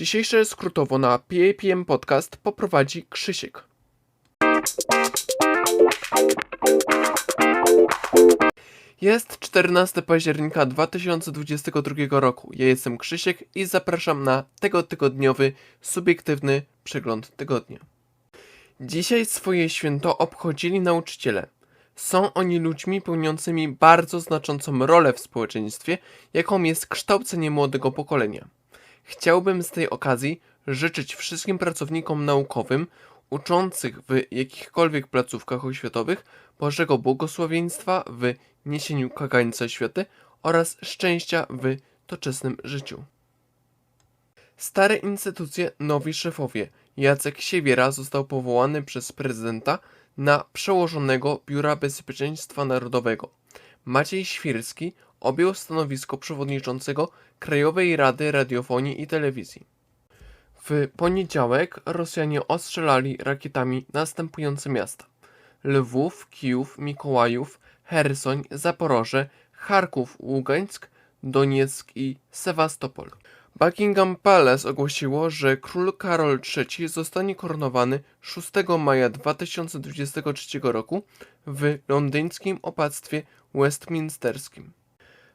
Dzisiejsze skrótowo na PAPM Podcast poprowadzi Krzysiek. Jest 14 października 2022 roku. Ja jestem Krzysiek i zapraszam na tego tygodniowy, subiektywny przegląd tygodnia. Dzisiaj swoje święto obchodzili nauczyciele. Są oni ludźmi pełniącymi bardzo znaczącą rolę w społeczeństwie, jaką jest kształcenie młodego pokolenia. Chciałbym z tej okazji życzyć wszystkim pracownikom naukowym uczących w jakichkolwiek placówkach oświatowych Bożego błogosławieństwa w niesieniu kagańca światy oraz szczęścia w doczesnym życiu. Stare instytucje, nowi szefowie. Jacek Siewiera został powołany przez prezydenta na przełożonego Biura Bezpieczeństwa Narodowego. Maciej Świrski objął stanowisko przewodniczącego Krajowej Rady Radiofonii i Telewizji. W poniedziałek Rosjanie ostrzelali rakietami następujące miasta: Lwów, Kijów, Mikołajów, Hersoń, Zaporoże, Charków, Ługańsk, Donieck i Sewastopol. Buckingham Palace ogłosiło, że król Karol III zostanie koronowany 6 maja 2023 roku w londyńskim opactwie westminsterskim.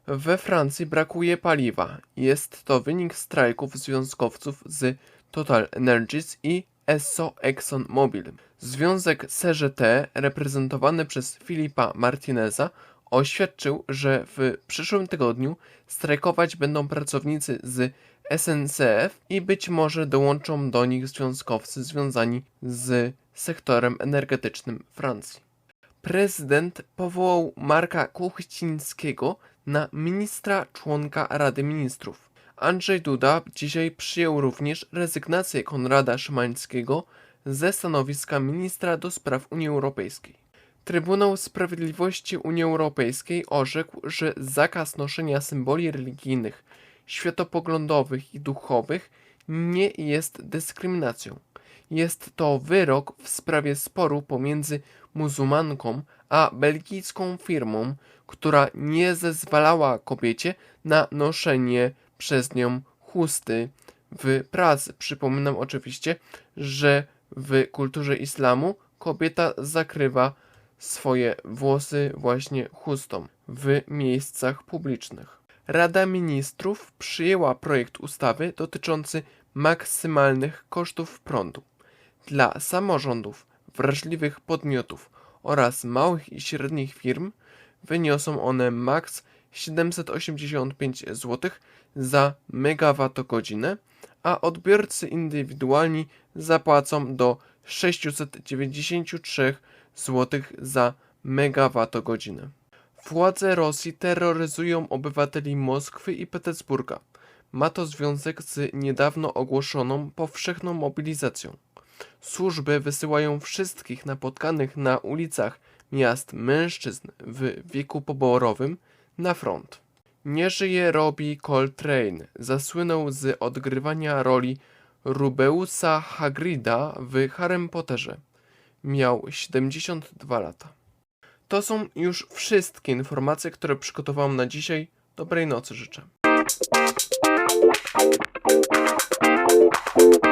We Francji brakuje paliwa. Jest to wynik strajków związkowców z Total Energies i Esso Exxon Mobil. Związek CGT, reprezentowany przez Filipa Martineza, oświadczył, że w przyszłym tygodniu strajkować będą pracownicy z SNCF i być może dołączą do nich związkowcy związani z sektorem energetycznym Francji. Prezydent powołał Marka Kuchcińskiego na ministra członka Rady Ministrów. Andrzej Duda dzisiaj przyjął również rezygnację Konrada Szymańskiego ze stanowiska ministra do spraw Unii Europejskiej. Trybunał Sprawiedliwości Unii Europejskiej orzekł, że zakaz noszenia symboli religijnych, światopoglądowych i duchowych nie jest dyskryminacją. Jest to wyrok w sprawie sporu pomiędzy muzułmanką a belgijską firmą, która nie zezwalała kobiecie na noszenie przez nią chusty w pracy. Przypominam oczywiście, że w kulturze islamu kobieta zakrywa swoje włosy właśnie chustą w miejscach publicznych. Rada Ministrów przyjęła projekt ustawy dotyczący maksymalnych kosztów prądu dla samorządów, wrażliwych podmiotów oraz małych i średnich firm wyniosą one maks 785 zł za megawattogodzinę, a odbiorcy indywidualni zapłacą do 693 zł za megawattogodzinę. Władze Rosji terroryzują obywateli Moskwy i Petersburga. Ma to związek z niedawno ogłoszoną powszechną mobilizacją. Służby wysyłają wszystkich napotkanych na ulicach miast mężczyzn w wieku poborowym na front. Nie żyje Robbie Coltrane. Zasłynął z odgrywania roli Rubeusa Hagrida w Harrym Potterze. Miał 72 lata. To są już wszystkie informacje, które przygotowałem na dzisiaj. Dobrej nocy życzę.